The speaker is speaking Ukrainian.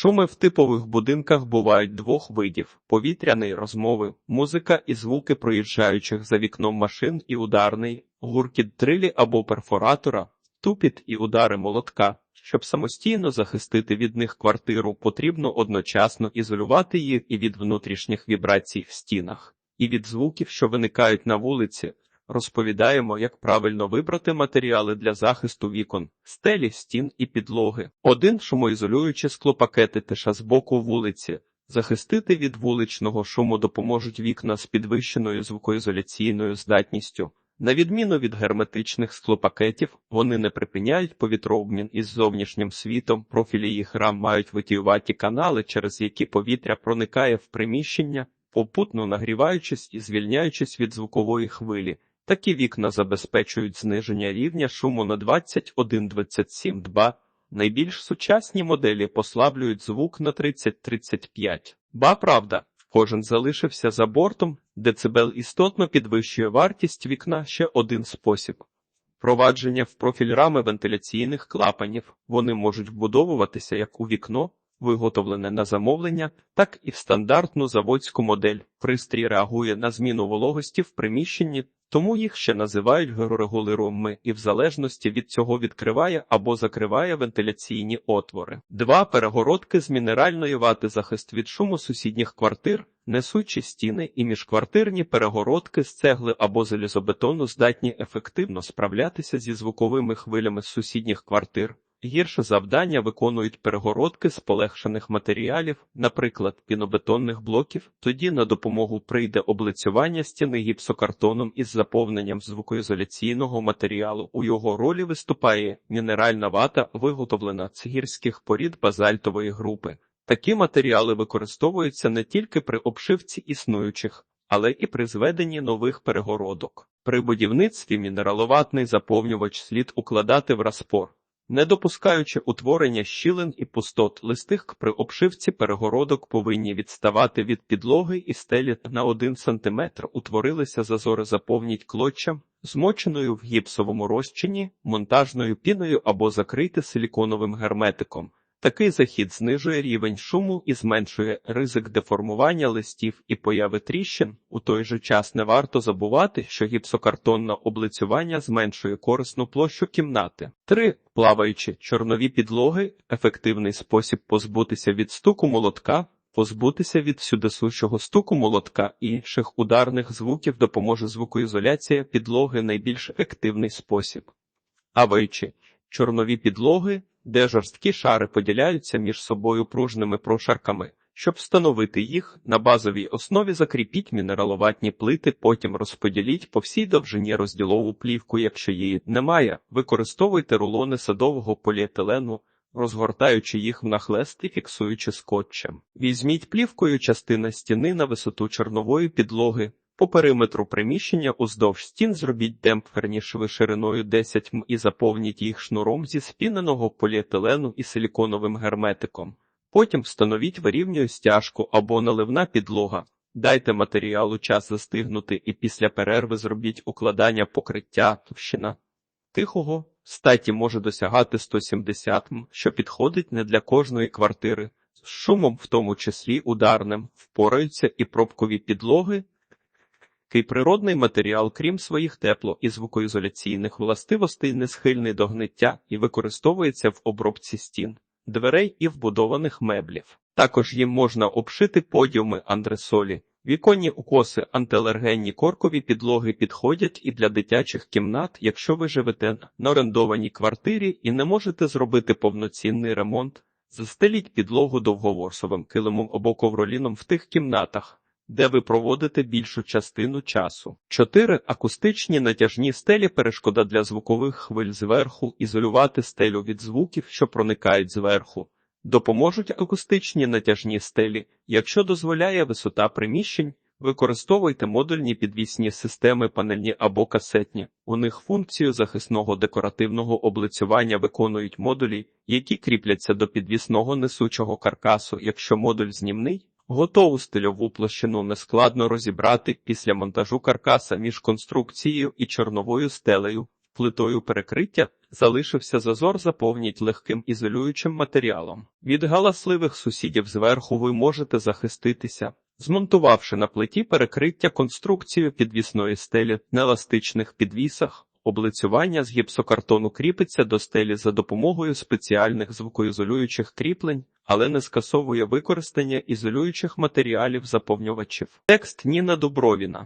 Шуми в типових будинках бувають двох видів: повітряний розмови, музика і звуки проїжджаючих за вікном машин і ударний, гуркіт дрилі або перфоратора, тупіт і удари молотка. Щоб самостійно захистити від них квартиру, потрібно одночасно ізолювати їх і від внутрішніх вібрацій в стінах, і від звуків, що виникають на вулиці. Розповідаємо, як правильно вибрати матеріали для захисту вікон, стелі, стін і підлоги. Один шумоізолюючі склопакети теша з боку вулиці. Захистити від вуличного шуму допоможуть вікна з підвищеною звукоізоляційною здатністю. На відміну від герметичних склопакетів, вони не припиняють повітрообмін із зовнішнім світом, профілі їх рам мають витіюваті канали, через які повітря проникає в приміщення, попутно нагріваючись і звільняючись від звукової хвилі. Такі вікна забезпечують зниження рівня шуму на 21-27 дБ. Найбільш сучасні моделі послаблюють звук на 30-35. Ба правда, кожен залишився за бортом, децибел істотно підвищує вартість вікна ще один спосіб. Провадження в профіль рами вентиляційних клапанів. Вони можуть вбудовуватися як у вікно, виготовлене на замовлення, так і в стандартну заводську модель. Пристрій реагує на зміну вологості в приміщенні, тому їх ще називають герорегулируми і в залежності від цього відкриває або закриває вентиляційні отвори. Два перегородки з мінеральної вати захист від шуму сусідніх квартир, несучі стіни і міжквартирні перегородки з цегли або залізобетону здатні ефективно справлятися зі звуковими хвилями з сусідніх квартир. Гірше завдання виконують перегородки з полегшених матеріалів, наприклад, пінобетонних блоків. Тоді на допомогу прийде облицювання стіни гіпсокартоном із заповненням звукоізоляційного матеріалу. У його ролі виступає мінеральна вата, виготовлена з гірських порід базальтової групи. Такі матеріали використовуються не тільки при обшивці існуючих, але і при зведенні нових перегородок. При будівництві мінераловатний заповнювач слід укладати в распор. Не допускаючи утворення щілин і пустот, листих при обшивці перегородок повинні відставати від підлоги і стелі на 1 см. Утворилися зазори заповніть клоччям, змоченою в гіпсовому розчині, монтажною піною або закрити силіконовим герметиком. Такий захід знижує рівень шуму і зменшує ризик деформування листів і появи тріщин. У той же час не варто забувати, що гіпсокартонне облицювання зменшує корисну площу кімнати. 3. Плаваючі чорнові підлоги ефективний спосіб позбутися від стуку молотка. Позбутися від сюдисущого стуку молотка і інших ударних звуків допоможе звукоізоляція підлоги найбільш ефективний спосіб. аваючи чорнові підлоги де жорсткі шари поділяються між собою пружними прошарками. Щоб встановити їх, на базовій основі закріпіть мінераловатні плити, потім розподіліть по всій довжині розділову плівку, якщо її немає, використовуйте рулони садового поліетилену, розгортаючи їх нахлест і фіксуючи скотчем. Візьміть плівкою частина стіни на висоту чорнової підлоги, по периметру приміщення уздовж стін зробіть демпферні шви шириною 10 м і заповніть їх шнуром зі спіненого поліетилену і силіконовим герметиком. Потім встановіть вирівнюю стяжку або наливна підлога. Дайте матеріалу час застигнути і після перерви зробіть укладання покриття товщина. Тихого статі може досягати 170 м, що підходить не для кожної квартири. З шумом, в тому числі ударним, впораються і пробкові підлоги. Кий природний матеріал, крім своїх тепло- і звукоізоляційних властивостей, не схильний до гниття і використовується в обробці стін, дверей і вбудованих меблів. Також їм можна обшити подіуми андресолі. Віконні укоси, антиалергенні коркові підлоги підходять і для дитячих кімнат, якщо ви живете на орендованій квартирі і не можете зробити повноцінний ремонт. Застеліть підлогу довговорсовим килимом або ковроліном в тих кімнатах, де ви проводите більшу частину часу. 4. акустичні натяжні стелі перешкода для звукових хвиль зверху, ізолювати стелю від звуків, що проникають зверху. Допоможуть акустичні натяжні стелі, якщо дозволяє висота приміщень. Використовуйте модульні підвісні системи панельні або касетні. У них функцію захисного декоративного облицювання виконують модулі, які кріпляться до підвісного несучого каркасу. Якщо модуль знімний, Готову стильову площину нескладно розібрати після монтажу каркаса між конструкцією і чорновою стелею, плитою перекриття Залишився зазор заповніть легким ізолюючим матеріалом. Від галасливих сусідів зверху ви можете захиститися, змонтувавши на плиті перекриття конструкцію підвісної стелі на еластичних підвісах. Облицювання з гіпсокартону кріпиться до стелі за допомогою спеціальних звукоізолюючих кріплень, але не скасовує використання ізолюючих матеріалів заповнювачів. Текст Ніна Дубровіна